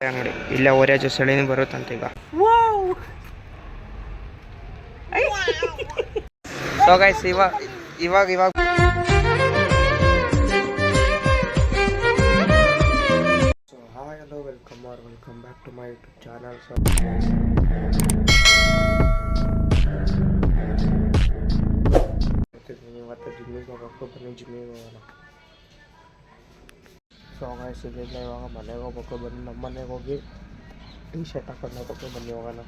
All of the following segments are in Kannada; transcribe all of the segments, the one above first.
ನೋಡಿ. ಇಲ್ಲೇ ಓರಿಯಾಜು ಸೆಳೆನೂ ಬರುತ್ತಂತ ಈಗ. ಸೊ ಗೈಸ್ ಇವಾಗ ಇವಾಗ ಇವಾಗ so hi hello welcome are welcome back to my YouTube channel so ಇವತ್ತು ಜಿಮ್ಮಿಗೆ ಹೋಗೋಕ್ಕೂ ಬನ್ನಿ ಜಿಮ್ಮಿಗೆ ಹೋಗೋಣ. ಸೊ ಸಿಗಲಿಲ್ಲ ಇವಾಗ ಮನೆಗೆ ಹೋಗ್ಬೇಕು ಬನ್ನಿ ನಮ್ಮ ಮನೆಗೆ ಹೋಗಿ ಟೀ ಶರ್ಟ್ ಹಾಕೊಂಡು ಬನ್ನಿ ಹೋಗೋಣ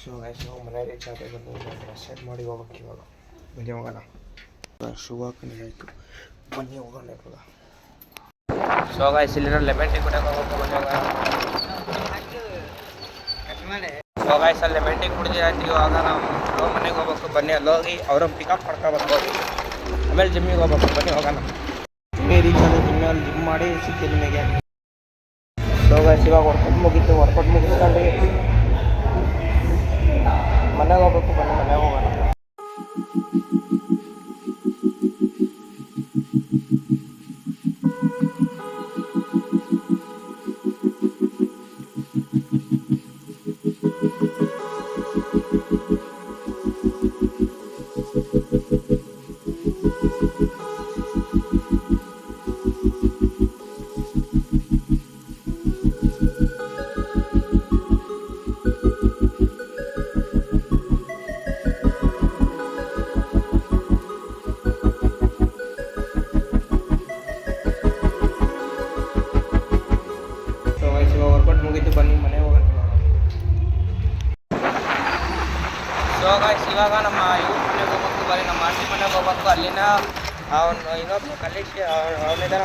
ಸೊ ಗಾಯ್ಸ್ ನಾವು ಮನೆ ಆಗಿ ಬಂದು ಡ್ರೆಸ್ ಸೆಟ್ ಮಾಡಿ ಹೋಗ್ಬೇಕು ಇವಾಗ ಬನ್ನಿ ಹೋಗೋಣ ಶೂ ಆಯಿತು ಬನ್ನಿ ಹೋಗೋಣ ಇವಾಗ ಸೊ ಇಲ್ಲಿ ಇಲ್ಲಿರೋ ಲೆಮನ್ ಟೀ ಕುಡಿಯೋಕೆ ಹೋಗ್ಬೇಕು ಬನ್ನಿ ಹೋಗೋಣ ಸೊ ಗಾಯ್ಸ್ ಅಲ್ಲಿ ಲೆಮನ್ ಟೀ ಕುಡಿದಿರಾಯ್ತು ಇವಾಗ ನಾವು ಮನೆಗೆ ಹೋಗ್ಬೇಕು ಬನ್ನಿ ಅಲ್ಲಿ ಹೋಗಿ ಅವ್ರನ್ನ ಪಿಕಪ್ ಮಾಡ್ಕೊಬೇಕು ಆಮೇಲೆ ಜಿಮ್ಮಿಗೆ ಹೋಗ್ಬೇಕು ಬನ್ನಿ ಹೋಗೋಣ ಜಿಮ್ಮಿ ಚಲೋ ಜಿಮ್ ಜಿಮ್ಮಲ್ಲಿ ಜಿಮ್ ಮಾಡಿ ಸಿಕ್ಕಿ ನಿಮಗೆ ಗೈಸ್ ಇವಾಗ ವರ್ಕೌಟ್ ಮುಗೀತು ವರ್ಕೌಟ್ ಮುಗಿಸ್ಕೊಂಡು ಮನೆಗೆ ಹೋಗ್ಬೇಕು. ಹೋಗ್ಬೇಕು ಅಲ್ಲಿನ ಅವನು ಇನ್ನೊಬ್ರು ಕಲಿಸಿ ಅವನಿದ್ದಾನ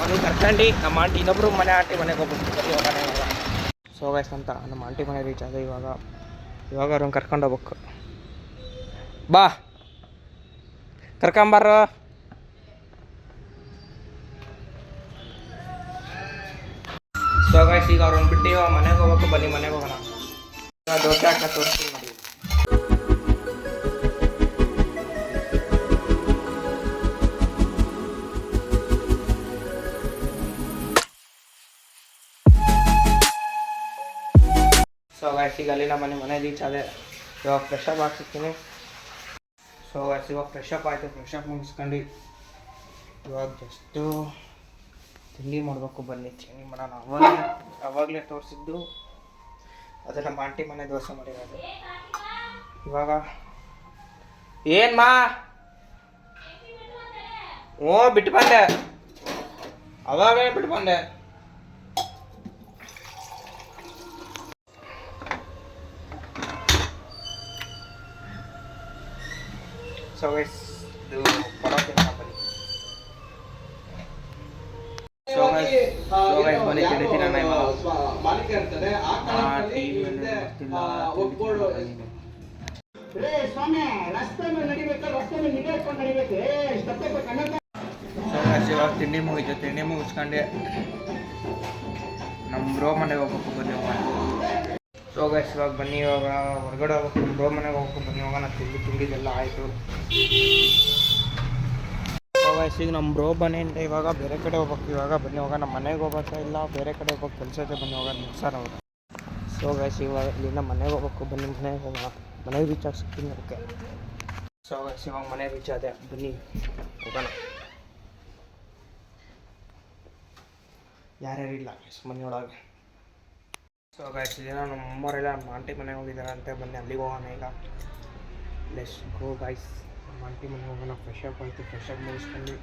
ಅವ್ನಿಗೆ ಕರ್ಕೊಂಡು ನಮ್ಮ ಆಂಟಿ ಇನ್ನೊಬ್ರು ಮನೆ ಆಂಟಿ ಮನೆಗೆ ಹೋಗ್ಬೇಕು ಮನೆ ಸೋ ಗೈಸ್ ಅಂತ ನಮ್ಮ ಆಂಟಿ ಮನೆ ರೀಚ್ ಆದ ಇವಾಗ. ಇವಾಗ ಅವ್ರನ್ನ ಕರ್ಕೊಂಡು ಹೋಗ್ಬೇಕು. ಬಾ. ಕರ್ಕೊಂಬಾರ ಸೊ ಗೈಸ್ ಈಗ ಅವ್ರನ್ನ ಬಿಟ್ಟು ಇವಾಗ ಮನೆಗೆ ಹೋಗ್ಬೇಕು, ಬನ್ನಿ ಮನೆಗೆ ಹೋಗೋಣ. ದೋಸೆ ಹಾಕ ತೋರಿಸ್ತೀನಿ ಸೊ ಗೈಸ್ ಈಗ ಅಲ್ಲಿ ನಮ್ಮ ಮನೆ ಮನೆ ರೀಚ್ ಆದೆ. ಇವಾಗ ಫ್ರೆಶ್ ಅಪ್ ಹಾಕ್ಸಿರ್ತೀನಿ ಸೊ ಗೈಸ್ ಇವಾಗ ಫ್ರೆಶ್ ಅಪ್ ಆಯಿತು. ಫ್ರೆಶ್ ಅಪ್ ಮುಗಿಸ್ಕೊಂಡು ಇವಾಗ ಜಸ್ಟು ತಿಂಡಿ ಮಾಡಬೇಕು ಬನ್ನಿ. ತಿಂಡಿ ಮಾಡೋಣ. ಅವಾಗಲೇ ಅವಾಗಲೇ ತೋರಿಸಿದ್ದು. ಅದು ನಮ್ಮ ಆಂಟಿ ಮನೆ ದೋಸೆ ಮಾಡಿರೋದು. ಇವಾಗ ಏನು ಮಾ? ಓ ಬಿಟ್ಟು ಬಂದೆ ಅವಾಗಲೇ ಬಿಟ್ಟು ಬಂದೆ ಸೊ ಗೈಸ್ ಇದು ಪರೋಟ ತಿನ್ನೋಣ ಬನ್ನಿ ಸೊ ಗೈಸ್ ಸೊ ಗೈಸ್ ಬನ್ನಿ ತಿಂಡಿ ತಿನ್ನೋಣ ರೇ ಸೊ ಗೈಸ್ ಇವಾಗ ತಿಂಡಿ ಮುಗಿತು ತಿಂಡಿ ಮುಗಿಸ್ಕೊಂಡೆ. ನಮ್ಮ ಬ್ರೋ ಮನೆಗೆ ಹೋಗ್ಬೇಕು ಹೋಗೋಣ. ಸೊ ಗೈಸ್ ಇವಾಗ ಬನ್ನಿ, ಇವಾಗ ಹೊರಗಡೆ ನಮ್ಮ ಬ್ರೋ ಮನೆಗೆ ಹೋಗ್ಬೇಕು, ಬನ್ನಿ, ಹೋಗೋಣ, ತಿಂಡಿ, ತಿಂಡಿದೆಲ್ಲ ಆಯಿತು. ಗೈಸ್ ಈಗ ನಮ್ಮ ಬ್ರೋ ಮನೆಯಿಂದ ಇವಾಗ ಬೇರೆ ಕಡೆ ಹೋಗ್ಬೇಕು, ಇವಾಗ ಬನ್ನಿ ಹೋಗ ನಮ್ಮ ಮನೆಗೆ ಹೋಗ್ಬೇಕಾ ಇಲ್ಲ, ಬೇರೆ ಕಡೆ ಹೋಗ್ಬೇಕು ಕೆಲಸ ಇದೆ, ಬನ್ನಿ, ಹೋಗೋಣ ಮುಗ್ಸಾರ ಅವರು. ಸೊ ಗೈಸ್ ಇವಾಗ ಇಲ್ಲಿಂದ ಮನೆಗೆ ಹೋಗ್ಬೇಕು, ಬನ್ನಿ, ಮನೆಗೆ ಹೋಗೋಣ. ಮನೆಗೆ ರೀಚ್ ಆಗಿ ಸಿಗ್ತೀನಿ ಅದಕ್ಕೆ. ಸೊ ಗೈಸ್ ಇವಾಗ ಮನೆ ರೀಚ್ ಆದೆ, ಬನ್ನಿ, ಹೋಗೋಣ. ಯಾರ್ಯಾರಿಲ್ಲ ಮನೆಯೊಳಗೆ. ಸೊ ಗಾಯ್ಸ್ ಇದೇನೋ ನಮ್ಮ ಅಮ್ಮವರೆಲ್ಲ ನಮ್ಮ ಆಂಟಿ ಮನೆಗೆ ಹೋಗಿದ್ದಾರೆ ಅಂತ ಬನ್ನಿ, ಅಲ್ಲಿಗೆ ಹೋಗೋಣ ಈಗ. ಲೆಸ್ ಗೋ ಗಾಯ್ಸ್ ನಮ್ಮ ಆಂಟಿ ಮನೆಗೆ ಹೋಗೋಣ ಫ್ರೆಶ್ ಅಪ್ ಆಯಿತು ಫ್ರೆಶ್ ಅಪ್ ಮುಗಿಸ್ಕೊಂಡು.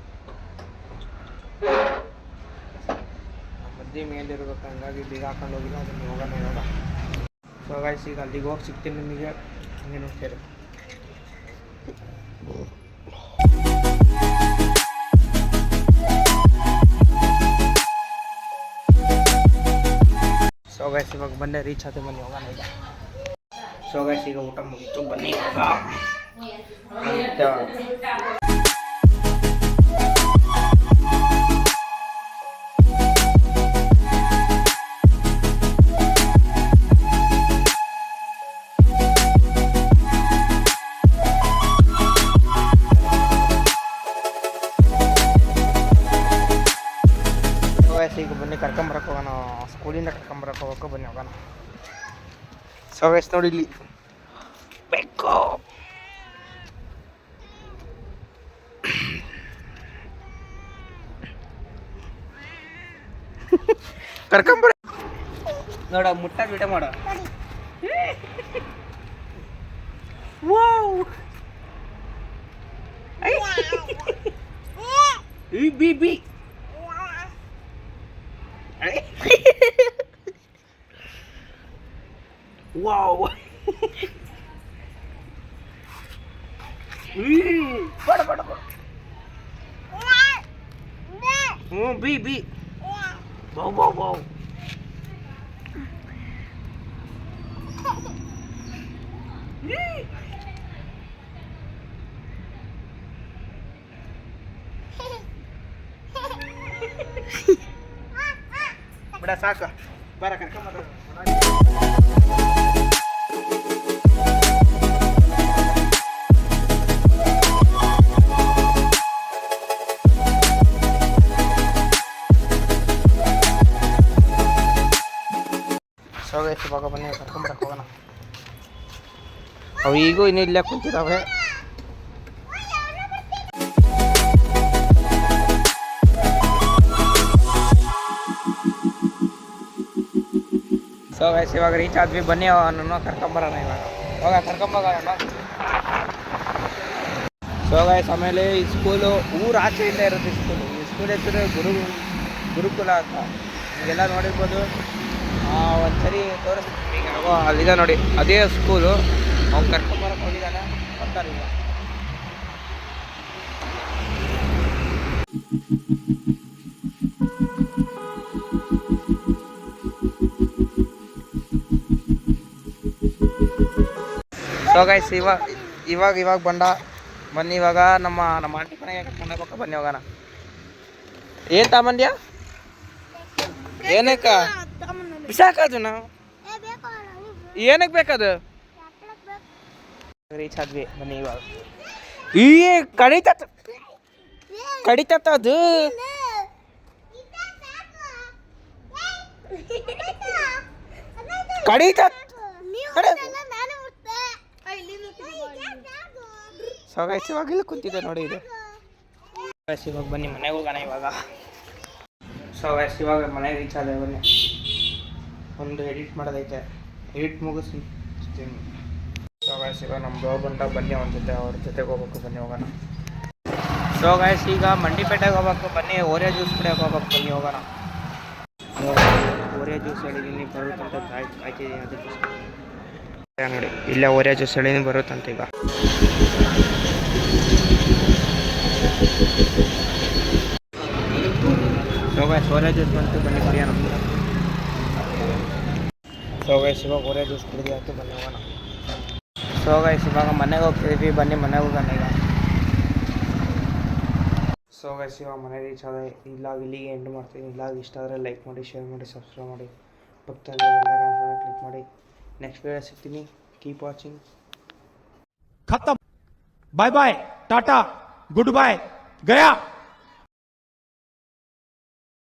ಮದ್ದೆ ಮೇಲಿರ್ಬೇಕು ಹಂಗಾಗಿ ಬೀಗ ಹಾಕೊಂಡು ಹೋಗಿಲ್ಲ ಅದನ್ನು ಹೋಗೋಣ ಇವಾಗ. ಸೊ ಗಾಯ್ಸ್ ಈಗ ಅಲ್ಲಿಗೆ ಹೋಗಿ ಸಿಗ್ತೀನಿ ನಿಮಗೆ. ಹಂಗೆ ನೋಡ್ತೀರಿ ಸೊ ಗೈಸ್ ಇವಾಗ ಬಂದೆ ರೀಚ್ ಆದ ಬನ್ನಿ ಹೋಗೋಣ ಈಗ ಸೊ ಗೈಸ್ ಈಗ ಊಟ ಮುಗೀತು ಬನ್ನಿ ಸ್ಕೂಲಿಂದ ಕರ್ಕೊಂಬರಕ್ಕೆ ಹೋಗೋಕೆ ಬನ್ನಿ ಹೋಗೋಣ. ಸೊ ಗೈಸ್ ನೋಡಿ ಇಲ್ಲಿ. ಬೆಕ್ಕು. ಕರ್ಕೊಂಬರ ನೋಡ ಮುಟ್ಟ ಬಿಡ ಮಾಡ. ವಾವ್. ಬಿ ಬಿ. ಬಿ ವಾವ್ ಬಡ ಬಡ ಬಡ ಹ್ಞೂ ಬಿ ಬಿ ಬೌ ಬೌ ಬೌ ಬಿಡ ಸಾಕು ಬರ ಕರ್ಕೊಂಬರ ಸೊ ಗೈಸ್ ಇವಾಗ ಬನ್ನಿ ಕರ್ಕೊಂಬರಕ್ಕೆ ಹೋಗೋಣ ಅವು ಈಗೂ ಇನ್ನೂ ಇಲ್ಲೇ ಕುಂತಿದ್ದಾವೆ ಸೊ ಗೈಸ್ ಇವಾಗ ರೀಚ್ ಆದ್ವಿ ಬನ್ನಿ, ಅವನನ್ನು ಕರ್ಕೊಂಬರೋಣ ಇವಾಗ. ಹೋಗ ಕರ್ಕೊಂಬೋಗೋಣ ಸೊ ಗೈಸ್ ಆಮೇಲೆ ಈ ಸ್ಕೂಲು ಊರು ಆಚೆಯಿಂದ ಇರುತ್ತೆ ಸ್ಕೂಲು ಈ ಸ್ಕೂಲ್ ಹೆಸರು ಗುರು, ಗುರುಕುಲ ಅಂತ. ನೀವೆಲ್ಲ ನೋಡಿರ್ಬೋದು. ಒಂದ್ಸರಿ ತೋರಿಸ್ತೀನಿ. ಈಗ ಅಲ್ಲಿದೆ ನೋಡಿ. ಅದೇ ಸ್ಕೂಲು ಅವ್ನು ಕರ್ಕೊಂಬರಕ್ಕೆ ಹೋಗಿದ್ದಾನೆ. ಬರ್ತಾರೆ ಈಗ ಸೊ ಗೈಸ್ ಇವಾಗ ಇವಾಗ ಇವಾಗ ಬಂಡ ಬನ್ನಿ, ಇವಾಗ ನಮ್ಮ ನಮ್ಮ ಆಂಟಿ ಮನೆಗೆ ಕರ್ಕೊಂಡು ಹೋಗ್ಬೇಕು. ಬನ್ನಿ, ಹೋಗೋಣ. ಏನು ತಗೊಂಬಂದ್ಯಾ ಏನಕ್ಕ? ಬಿಸಾಕದು ನಾವು. ಏನಕ್ಕೆ ಬೇಕದು? ರೀಚ್ ಆದ್ವಿ. ಬನ್ನಿ, ಇವಾಗ. ಈ ಕಡಿತತ್ ಕಡಿತತ್ತ ಅದು. ಕಡಿತ ಸೊ ಗೈಸ್ ಇವಾಗ ಇಲ್ಲಿ ಕುಂತಿದೆ ನೋಡಿ ಇದು. ಗೈಸ್ ಇವಾಗ ಬನ್ನಿ, ಮನೆಗೆ ಹೋಗೋಣ ಇವಾಗ. ಸೊ ಗೈಸ್ ಇವಾಗ ಮನೆಗೆ ರೀಚ್ ಆದ, ಬನ್ನಿ. ಒಂದು ಎಡಿಟ್ ಮಾಡೋದೈತೆ. ಎಡಿಟ್ ಮುಗಿಸಿ. ಸೊ ಗಾಯ್ಸ್ ಇವಾಗ ನಮ್ಮ ಬ್ರೋ ಬಂದ ಬನ್ನಿ ಅವ್ರ ಜೊತೆ, ಅವ್ರ ಜೊತೆಗೆ ಹೋಗ್ಬೇಕು, ಬನ್ನಿ ಹೋಗೋಣ. ಸೊ ಈಗ ಮಂಡಿಪೇಟೆಗೆ ಹೋಗ್ಬೇಕು, ಬನ್ನಿ, ಓರಿಯಾ ಜ್ಯೂಸ್ ಕುಡಿಯೋಕೆ ಹೋಗ್ಬೇಕು, ಬನ್ನಿ ಹೋಗೋಣ. ಓರಿಯಾ ಜ್ಯೂಸ್ ಹೇಳಿದ್ದೀನಿ ಬರುತ್ತಂತ ಕಾಯ್ ಕಾಯ್ತಿದ್ದೀನಿ ಅದಕ್ಕೆ ನೋಡಿ, ಇಲ್ಲೇ ಓರಿಯಾ ಜ್ಯೂಸ್ ಹೇಳಿದ್ದೀನಿ ಬರುತ್ತಂತ ಈಗ. ಸೊ ಸೋರೇಜ್ ಜ್ಯೂಸ್ ಬಂತು ಬನ್ನಿ ಕುಡಿಯೋಣ ಸೊ ಗೈಸ್ ಇವಾಗ ಒರೇ ಜ್ಯೂಸ್ ಕುಡಿದು ಆಯಿತು, ಬನ್ನಿ, ಹೋಗೋಣ. ಸೊ ಗೈಸ್ ಇವಾಗ ಮನೆಗೆ ಹೋಗ್ತಿದ್ವಿ, ಬನ್ನಿ, ಮನೆಗೆ ಹೋಗೋಣ ಈಗ. ಸೊ ಗೈಸ್ ಇವಾಗ ಮನೆ ರೀಚ್ ಆದರೆ ಇಲ್ಲಾಗ ಇಲ್ಲಿಗೆ ಎಂಡ್ ಮಾಡ್ತೀನಿ. ಇಲ್ಲ ಇಷ್ಟ ಆದರೆ ಲೈಕ್ ಮಾಡಿ ಶೇರ್ ಮಾಡಿ ಸಬ್ಸ್ಕ್ರೈಬ್ ಮಾಡಿ. ಪಕ್ಕದಲ್ಲಿ ಕ್ಲಿಕ್ ಮಾಡಿ. ನೆಕ್ಸ್ಟ್ ವೀಡಿಯೋ ಸಿಗ್ತೀನಿ. ಕೀಪ್ ವಾಚಿಂಗ್ ಖತಮ್ ಬಾಯ್ ಬಾಯ್ ಟಾಟಾ ಗುಡ್ ಬಾಯ್ गया।